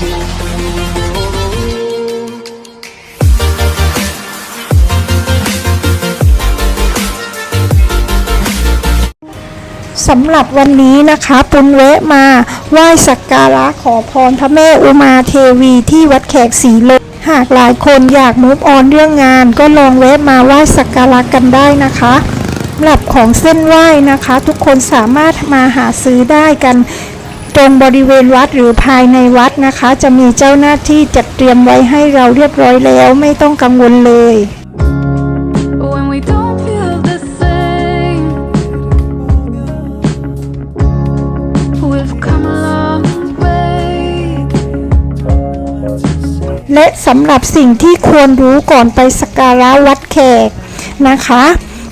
สำหรับวันนี้นะคะปุณแวะมาไหว้สักการะขอพรพระแม่อุมาเทวีที่วัดแขกศรีลมหากหลายคนอยากมุฟออนเรื่องงาน ก็ลองแวะมาไหว้สักการะกันได้นะคะสำหรับของเส้นไหว้นะคะ ทุกคนสามารถมาหาซื้อได้กัน ตรงบริเวณวัดหรือภายในวัดนะคะ จะมีเจ้าหน้าที่จัดเตรียมไว้ให้เราเรียบร้อยแล้วไม่ต้องกังวลเลย when we don't feel the same. We've come a long way. และสำหรับสิ่งที่ควรรู้ก่อนไปสักการะวัดแขกนะคะ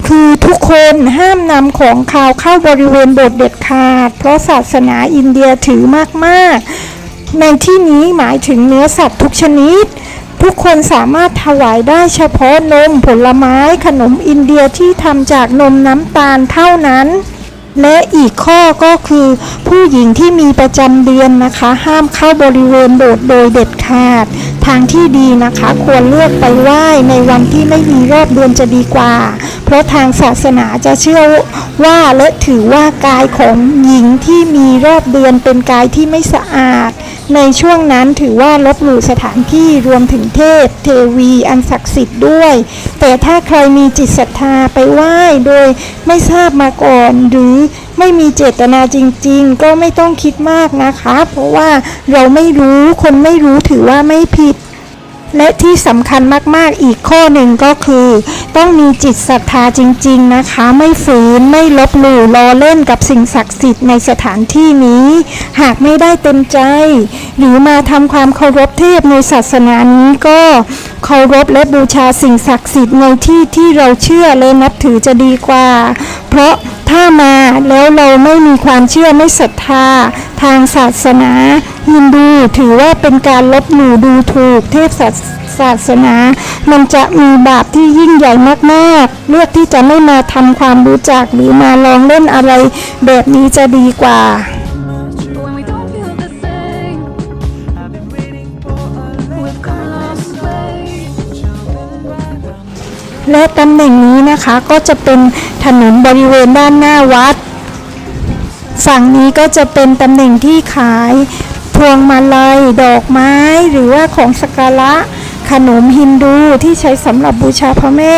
คือทุกคนห้ามนำของคาวเข้าบริเวณโบสถ์เด็ดขาด เพราะศาสนาอินเดียถือมากๆ ในที่นี้หมายถึงเนื้อสัตว์ทุกชนิด ทุกคนสามารถถวายได้เฉพาะนมผลไม้ขนมอินเดียที่ทำจากนมน้ำตาลเท่านั้นและอีกข้อก็คือผู้หญิงที่มีประจำเดือนนะคะ ห้ามเข้าบริเวณโบสถ์โดยเด็ดขาด ทางที่ดีนะคะ ควรเลือกไปไหว้ในวันที่ไม่มีรอบเดือนจะดีกว่า เพราะทางศาสนาจะเชื่อว่าและถือว่ากายของหญิงที่มีรอบเดือนเป็นกายที่ไม่สะอาด ในช่วงนั้นถือว่าลบหลู่สถานที่รวมถึงเทพ เทวีอันศักดิ์สิทธิ์ด้วย แต่ถ้าใครมีจิตศรัทธาไปไหว้โดยไม่ทราบมาก่อน หรือไม่มีเจตนาจริง ๆ ก็ไม่ต้องคิดมากนะคะ เพราะว่าเราไม่รู้คนไม่รู้ถือว่าไม่ผิด และที่สำคัญมากๆอีกข้อหนึ่งก็คือ ต้องมีจิตศรัทธาจริง ๆนะคะ ไม่ฝืนไม่ลบหลู่ล้อเล่นกับสิ่งศักดิ์สิทธิ์ในสถานที่นี้ หากไม่ได้เต็มใจ หรือมาทำความเคารพเทพในศาสนานี้ก็เคารพและบูชาสิ่งศักดิ์สิทธิ์ในที่ที่เราเชื่อและนับถือจะดีกว่า เพราะถ้ามา แล้วเราไม่มีความเชื่อไม่ศรัทธา ทางศาสนาฮินดูถือว่าเป็นการลบหลู่ดูถูกเทพศาสศาสนา มันจะมีบาปที่ยิ่งใหญ่มากๆ เลือกที่จะไม่มาทำความรู้จักหรือมาลองเล่นอะไรแบบนี้จะดีกว่าและตำแหน่งนี้นะคะก็จะเป็นถนนบริเวณด้านหน้าวัด ฝั่งนี้ก็จะเป็นตำแหน่งที่ขายพวงมาลัย ดอกไม้ หรือว่าของสักการะขนมฮินดูที่ใช้สำหรับบูชาพระแม่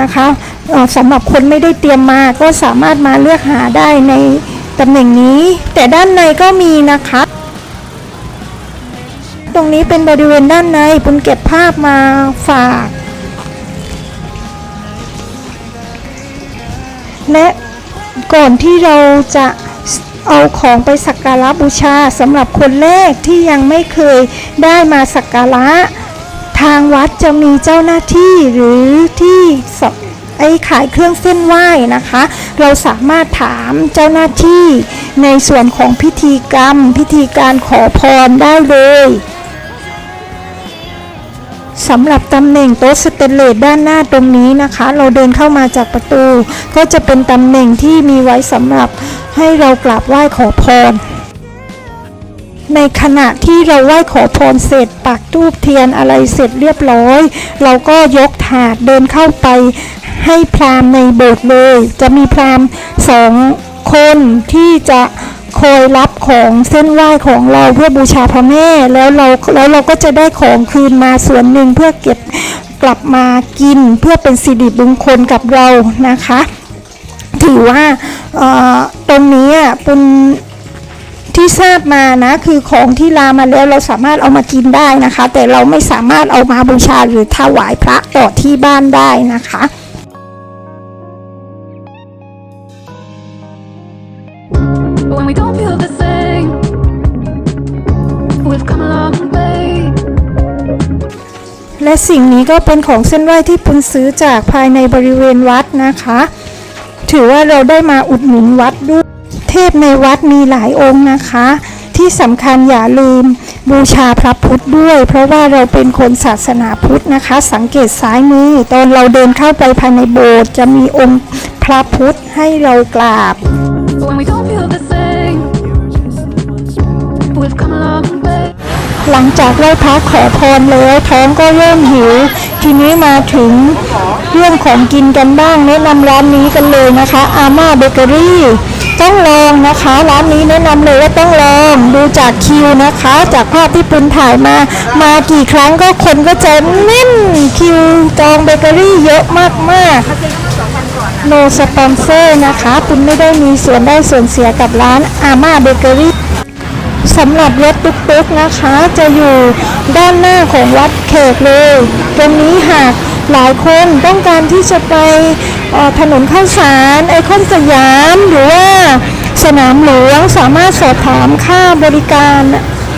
นะคะออสำหรับคนไม่ได้เตรียมมาก็สามารถมาเลือกหาได้ในตำแหน่งนี้ แต่ด้านในก็มีนะคะ ตรงนี้เป็นบริเวณด้านในปุณเก็บภาพมาฝาก และก่อนที่เราจะ เอาของไปสักการะบูชาสำหรับคนแรกที่ยังไม่เคยได้มาสักการะ ทางวัดจะมีเจ้าหน้าที่หรือที่ไอ้ขายเครื่องเส้นไหว้นะคะ เราสามารถถามเจ้าหน้าที่ในส่วนของพิธีกรรม พิธีการขอพรได้เลยสำหรับตำแหน่งโต๊ะสเตนเลสด้านหน้าตรงนี้นะคะ เราเดินเข้ามาจากประตู ก็จะเป็นตำแหน่งที่มีไว้สำหรับ ให้เรากราบไหว้ขอพร ในขณะที่เราไหว้ขอพรเสร็จปักทูบเทียนอะไรเสร็จเรียบร้อย เราก็ยกถาดเดินเข้าไปให้พราหมณ์ในโบสถ์เลย จะมีพราหมณ์สองคนที่จะคอยรับของเส้นไหว้ของเราเพื่อบูชาพระแม่แล้วเราแล้วเราก็จะได้ของคืนมาส่วนหนึ่งเพื่อเก็บกลับมากินเพื่อเป็นสิริมงคลกับเรานะคะ ถือว่าเอ่อตรงนี้อะเป็นที่ทราบมานะคือของที่ลามาแล้วเราสามารถเอามากินได้นะคะ แต่เราไม่สามารถเอามาบูชาหรือถวายพระต่อที่บ้านได้นะคะ When we don't feel the same. We've come a long way. และสิ่งนี้ก็เป็นของเส้นไหว้ที่ปุณซื้อจากภายในบริเวณวัดนะคะ ถือว่าเราได้มาอุดหนุนวัดด้วย เทพในวัดมีหลายองค์นะคะ ที่สำคัญอย่าลืมบูชาพระพุทธด้วย เพราะว่าเราเป็นคนศาสนาพุทธนะคะ สังเกตซ้ายมือ ตอนเราเดินเข้าไปภายในโบสถ์จะมีองค์พระพุทธให้เรากราบ หลังจากไหว้พระขอพรแล้วท้องก็เริ่มหิว ทีนี้มาถึงเรื่องของกินกันบ้างแนะนำร้านนี้กันเลยนะคะ อาม่าเบเกอรี่ต้องลองนะคะ ร้านนี้แนะนำเลยว่าต้องลองดูจากคิวนะคะ จากภาพที่ปุณถ่ายมา มากี่ครั้งก็คนก็จะแน่นคิวจองเบเกอรี่เยอะมากๆโนสปอนเซอร์นะคะปุณไม่ได้มีส่วนได้ส่วนเสียกับร้านอาม่าเบเกอรี่ สำหรับรถตุ๊กๆนะคะ จะอยู่ด้านหน้าของวัดเขกเลย ตรงนี้หากหลายคนต้องการที่จะไปออถนนข้าวสารไอคอนสยามหรือว่าสนามหลวงสามารถสอบถามค่าบริการ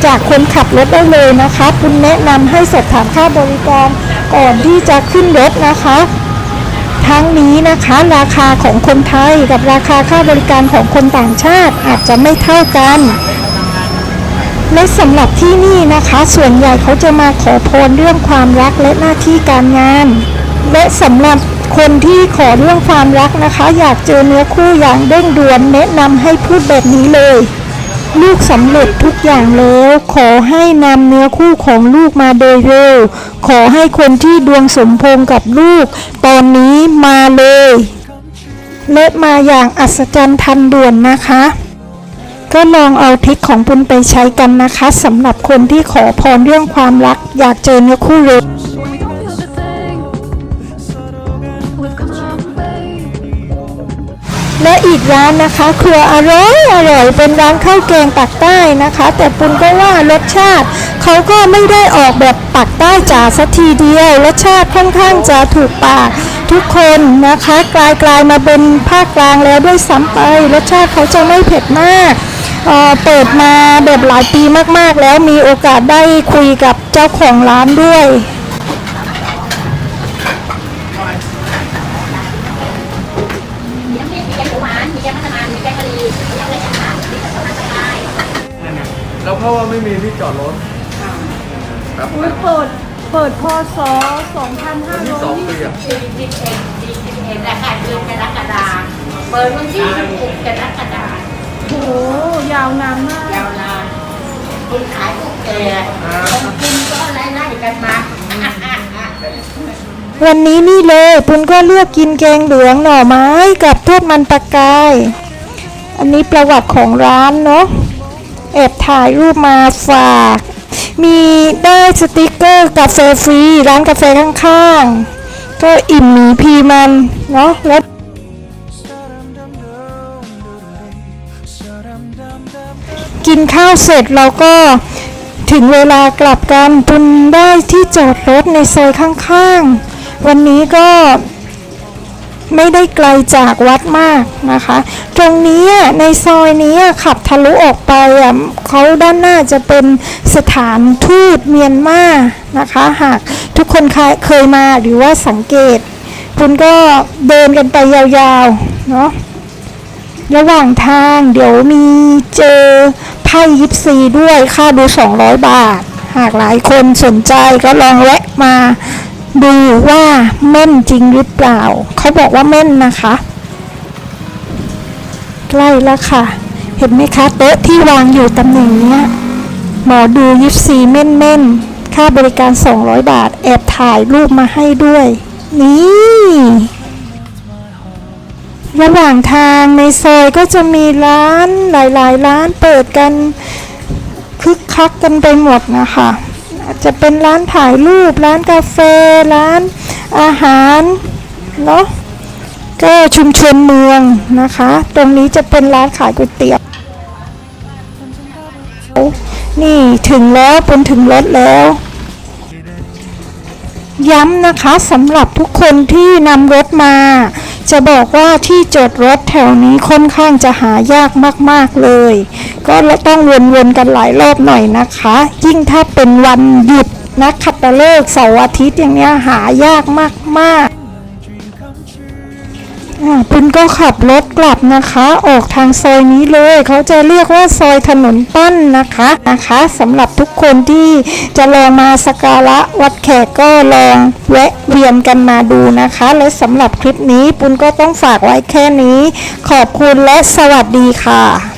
จากคนขับรถได้เลยนะคะ คุณแนะนำให้สอบถามค่าบริการก่อนที่จะขึ้นรถนะคะทั้งนี้นะคะราคาของคนไทยกับราคาค่าบริการของคนต่างชาติอาจจะไม่เท่ากัน และสำหรับที่นี่นะคะ ส่วนใหญ่เขาจะมาขอพรเรื่องความรักและหน้าที่การงาน และสำหรับคนที่ขอเรื่องความรักนะคะ อยากเจอเนื้อคู่อย่างเร่งด่วนแนะนำให้พูดแบบนี้เลย ลูกสำเร็จทุกอย่างแล้วขอให้นำเนื้อคู่ของลูกมาโดยเร็ว ขอให้คนที่ดวงสมพงกับลูก ตอนนี้มาเลย และมาอย่างอัศจรรย์ทันด่วนนะคะ ก็ลองเอาทริคของปุณไปใช้กันนะคะสำหรับคนที่ขอพรเรื่องความรัก อยากเจอเนื้อคู่เร็วและอีกร้านนะคะครัวอร่อยอร่อยเป็นร้านข้าวแกงปากใต้นะคะ แต่ปุณก็ว่ารสชาติเขาก็ไม่ได้ออกแบบปากใต้จ๋าสักทีเดียวรสชาติค่อนข้างจะถูกปากทุกคนนะคะ กลายกลายมาเป็นภาคกลางแล้วด้วยซ้ำไป รสชาติเขาจะไม่เผ็ดมาก เอ่อเปิดมาแบบหลายปีมากๆ แล้วมีโอกาสได้คุยกับเจ้าของร้านด้วย แล้วเพราะว่าไม่มีที่จอดรถครับเปิด เปิดพศวันที่สองปีอะ41ราคาเดือนกรกฎาคมเปิดวันที่16กรกฎาคม โอ้ยาวนานมาก ยาวนานคุณขายพวกแกของกินก็ไล่ๆกันมา วันนี้นี่เลยปุณก็เลือกกินแกงเหลืองหน่อไม้กับทอดมันปลากาย อันนี้ประวัติของร้านเนาะแอบถ่ายรูปมาฝาก มีได้สติกเกอร์กาแฟฟรี ร้านกาแฟข้างๆ ก็อิ่มหมีพีมันเนาะแล้ว กินข้าวเสร็จเราก็ถึงเวลากลับกันปุณได้ที่จอดรถในซอยข้างๆ วันนี้ก็ไม่ได้ไกลจากวัดมากนะคะ ตรงนี้ในซอยนี้ขับทะลุออกไปอะเขาด้านหน้าจะเป็นสถานทูตเมียนมานะคะ หากทุกคนเคเคยมาหรือว่าสังเกต คุณก็เดินกันไปยาวๆ เนาะระหว่างทางเดี๋ยวมีเจอ ไพ่ยิปซีด้วยค่าดู 200 บาท หากหลายคนสนใจก็ลองแวะมาดูว่าแม่นจริงหรือเปล่า เขาบอกว่าแม่นนะคะ ใกล้แล้วค่ะ เห็นไหมคะโต๊ะที่วางอยู่ตำแหน่งนี้หมอดูยิปซีแม่นๆ ค่าบริการ 200 บาท แอบถ่ายรูปมาให้ด้วย นี่ ระหว่างทางในซอยก็จะมีร้านหลายๆ ร้านเปิดกันคึกคักกันไปหมดนะคะอาจจะเป็นร้านถ่ายรูป ร้านกาแฟ ร้านอาหารเนาะก็ชุมชนเมืองนะคะ ตรงนี้จะเป็นร้านขายก๋วยเตี๋ยวนี่ถึงแล้วเป็นถึงรถแล้ว ย้ำนะคะสำหรับทุกคนที่นำรถมา จะบอกว่าที่จอดรถแถวนี้ค่อนข้างจะหายากมากๆเลย ก็ต้องวนๆกันหลายรอบหน่อยนะคะ ยิ่งถ้าเป็นวันหยุดนักขัตฤกษ์เสาร์อาทิตย์อย่างเนี้ยหายากมากๆ คุณก็ขับรถกลับนะคะ ออกทางซอยนี้เลย เขาจะเรียกว่าซอยถนนปั้นนะคะนะคะสำหรับทุกคนที่จะลองมาสกการะวัดแขกก็ลองแวะเวียนกันมาดูนะคะ และสำหรับคลิปนี้ปุณก็ต้องฝากไว้แค่นี้ ขอบคุณและสวัสดีค่ะ